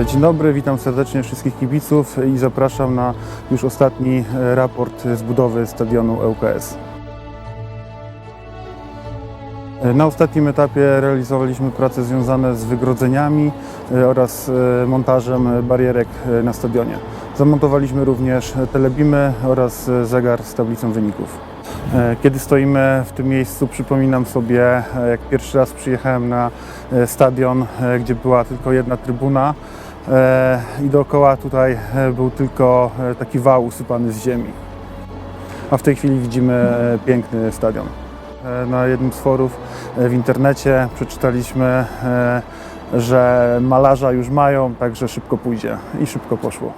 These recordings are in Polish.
E, Dzień dobry, witam serdecznie wszystkich kibiców i zapraszam na już ostatni e, raport z budowy stadionu ŁKS. E, Na ostatnim etapie realizowaliśmy prace związane z wygrodzeniami e, oraz e, montażem barierek na stadionie. Zamontowaliśmy również telebimy oraz zegar z tablicą wyników. Kiedy stoimy w tym miejscu, przypominam sobie, jak pierwszy raz przyjechałem na stadion, gdzie była tylko jedna trybuna i dookoła tutaj był tylko taki wał usypany z ziemi. A w tej chwili widzimy piękny stadion. Na jednym z forów w internecie przeczytaliśmy, e, że malarza już mają, także szybko pójdzie i szybko poszło.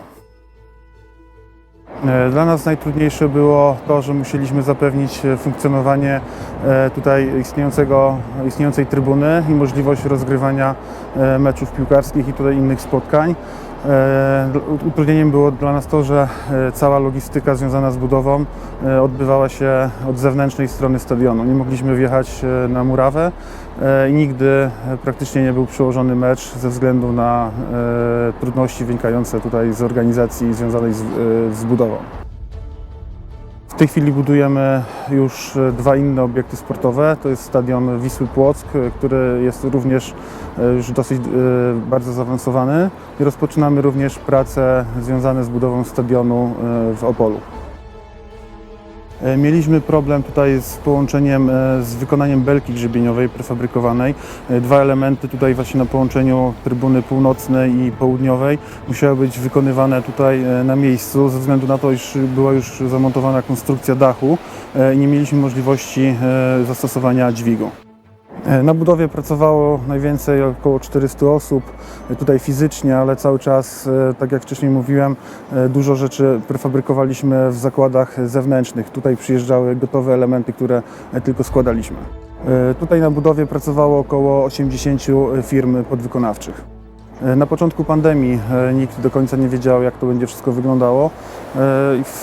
E, Dla nas najtrudniejsze było to, że musieliśmy zapewnić funkcjonowanie e, tutaj istniejącego, istniejącej trybuny i możliwość rozgrywania meczów piłkarskich i tutaj innych spotkań. E, Utrudnieniem było dla nas to, że e, cała logistyka związana z budową e, odbywała się od zewnętrznej strony stadionu. Nie mogliśmy wjechać na murawę i nigdy praktycznie nie był przełożony mecz ze względu na trudności wynikające tutaj z organizacji związanej z budową. W tej chwili budujemy już e, dwa inne obiekty sportowe. To jest stadion Wisły Płock, e, który jest również e, już dosyć bardzo zaawansowany. I rozpoczynamy również prace związane z budową stadionu w Opolu. E, Mieliśmy problem tutaj z połączeniem, e, z wykonaniem belki grzebieniowej prefabrykowanej. E, Dwa elementy tutaj właśnie na połączeniu trybuny północnej i południowej musiały być wykonywane tutaj na miejscu ze względu na to, iż była już zamontowana konstrukcja dachu i nie mieliśmy możliwości zastosowania dźwigu. E, Na budowie pracowało najwięcej około 400 osób, e, tutaj fizycznie, ale cały czas, e, tak jak wcześniej mówiłem, dużo rzeczy prefabrykowaliśmy w zakładach zewnętrznych. Tutaj przyjeżdżały gotowe elementy, które tylko składaliśmy. Tutaj na budowie pracowało około 80 firm podwykonawczych. Na początku pandemii nikt do końca nie wiedział, jak to będzie wszystko wyglądało.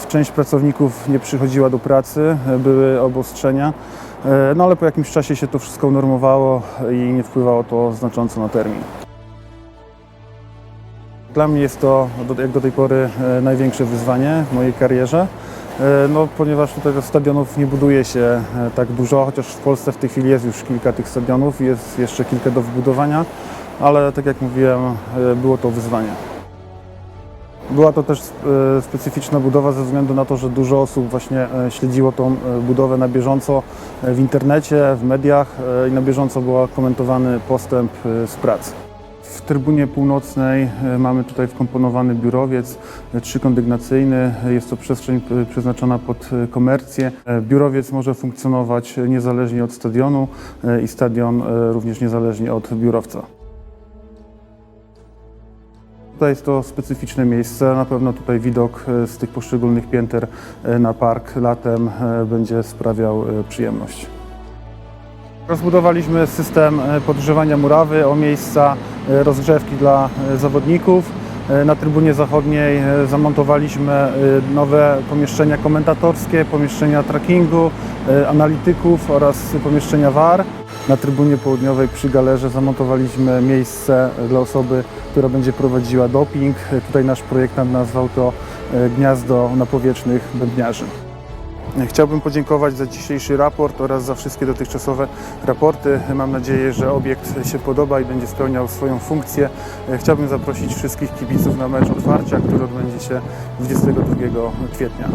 Część pracowników nie przychodziła do pracy, były obostrzenia. E, No ale po jakimś czasie się to wszystko unormowało i nie wpływało to znacząco na termin. Dla mnie jest to jak do tej pory e, największe wyzwanie w mojej karierze, e, no, ponieważ tutaj stadionów nie buduje się tak dużo, chociaż w Polsce w tej chwili jest już kilka tych stadionów, jest jeszcze kilka do wybudowania, ale tak jak mówiłem, było to wyzwanie. Była to też e, specyficzna budowa ze względu na to, że dużo osób właśnie e, śledziło tą e, budowę na bieżąco w internecie, w mediach i na bieżąco był komentowany postęp z prac. W trybunie północnej mamy tutaj wkomponowany biurowiec trzykondygnacyjny. Jest to przestrzeń przeznaczona pod komercję. Biurowiec może funkcjonować niezależnie od stadionu i stadion również niezależnie od biurowca. Tutaj jest to specyficzne miejsce. Na pewno tutaj widok e, z tych poszczególnych pięter e, na park latem e, będzie sprawiał przyjemność. Rozbudowaliśmy system podgrzewania murawy o miejsca rozgrzewki dla zawodników. Na trybunie zachodniej zamontowaliśmy nowe pomieszczenia komentatorskie, pomieszczenia trackingu, analityków oraz pomieszczenia VAR. Na trybunie południowej przy galerze zamontowaliśmy miejsce dla osoby, która będzie prowadziła doping. E, Tutaj nasz projektant nazwał to e, gniazdo napowietrznych bębniarzy. Chciałbym podziękować za dzisiejszy raport oraz za wszystkie dotychczasowe raporty. Mam nadzieję, że obiekt się podoba i będzie spełniał swoją funkcję. Chciałbym zaprosić wszystkich kibiców na mecz otwarcia, który odbędzie się 22 kwietnia.